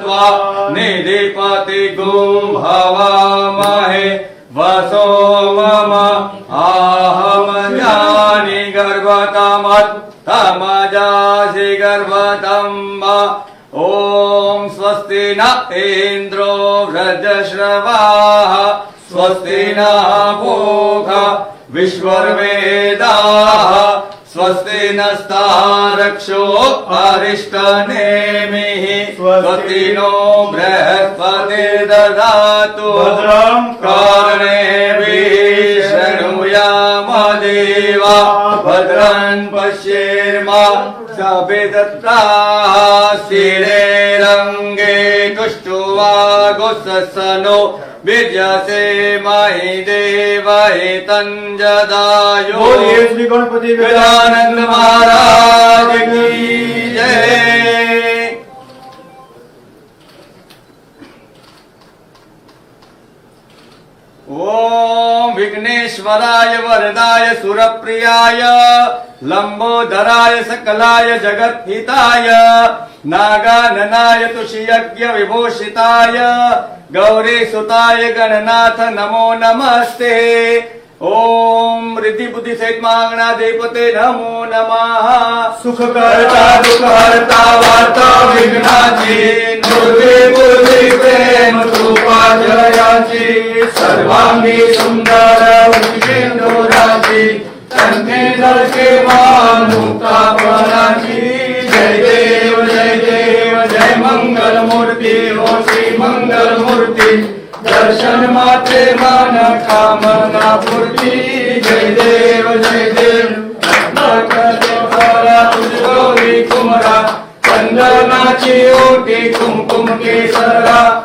त्वा निधिपति गुम्भवामहे वसो मम आहम ज्ञानि गर्भतमत्तमजासि गर्भतम् ॐ स्वस्ति न इन्द्रो व्रजश्रवाः, स्वस्ति नः भोग विश्वर्वेदाः, स्वस्ति नस्तारक्षो अरिष्टनेमिः स्वस्ति नो बृहस्पतिर्ददातु भद्रं कर्णेभिः शृणुयाम देवा भद्रन् पश्येर्मा सभिदत्ताः शिरे रङ्गे तुष्टुवागुसनो विजसे महि देवहि तञ्जदायो बोलिए श्री गणपति गजानंद महाराज की जय ओम विघ्नेश्वराय वरदाय सुरप्रियाय, लंबोदराय सकलाय जगद्हिताय नागाननाय तुषियज्ञ विभूषिताय गौरी सुताय गणनाथ नमो नमस्ते। ओम रिद्धि बुद्धि सहित मांगना देवते नमो नमः। सुख करता दुख हरता वार्ता, विघ्नाची, दुर्गे बुद्धी, प्रेम जयाची सर्वांगी सुंदर उर्जेंदुराची कंठे दर्शे मुक्ता जय देव जय देव जय मंगल मूर्ती ओ हो श्री मंगल मूर्ती दर्शन माते मान कामना पूर्ती जय देव जय देव. गौरी कुमरा. चंदनाची ओटी कुमकुम केसरा.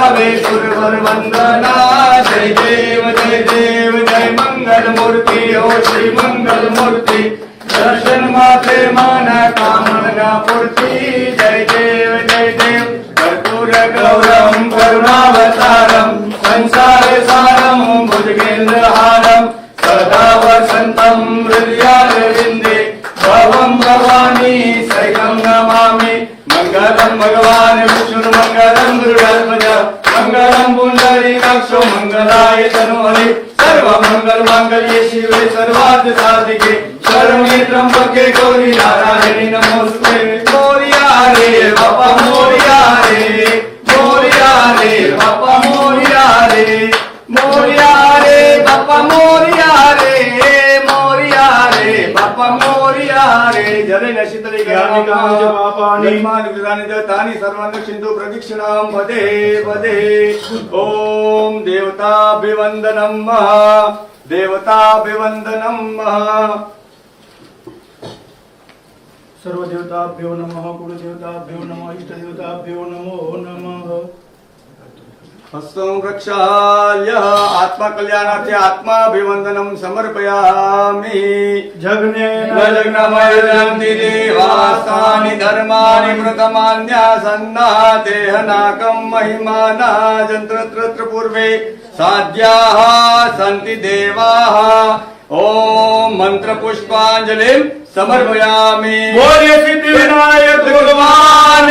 वंदना जय देव जय देव जय मंगल मूर्ती हो श्री मंगल मूर्ती दर्शन माते मन कामना पूर्ती जय देव जय देव कर्पूर गौरम करुणावतारम संसार सारम भुजगेन्द्रहारम सदा वसन्तं हृदयारविन्दे भवं भवानी सैकं नमामि मङ्गलं भगवान् मङ्गलं पुण्डरीकाक्षो मङ्गलाय तनोहरे सर्वमङ्गलमाङ्गल्ये शिवे, सर्वार्थ साधिके। शरण्ये त्र्यंबके गौरी नारायणी, नमोस्तुते। गौरी आरे बापा शीतलिकानिकाञ्च पापानि प्रदक्षिणां पदे पदे ॐ देवताभिवन्दनं महा. देवताभिवन्दनं महा. सर्वदेवताभ्यो नमः कुलदेवताभ्यो नमः इष्टदेवताभ्यो नमो नमः. हस्तं प्रक्षाल्य आत्मकल्याणार्थे आत्माभिवन्दनं समर्पयामि। जगनेन न जग्नमयन्ति देवास्तानि धर्माणि मृतमान्यासन्नातेह नाकं महिमाना जन्त्रत्र पूर्वे साध्याः सन्ति देवाः। ॐ मन्त्रपुष्पाञ्जलिं समर्पयामि। भगवान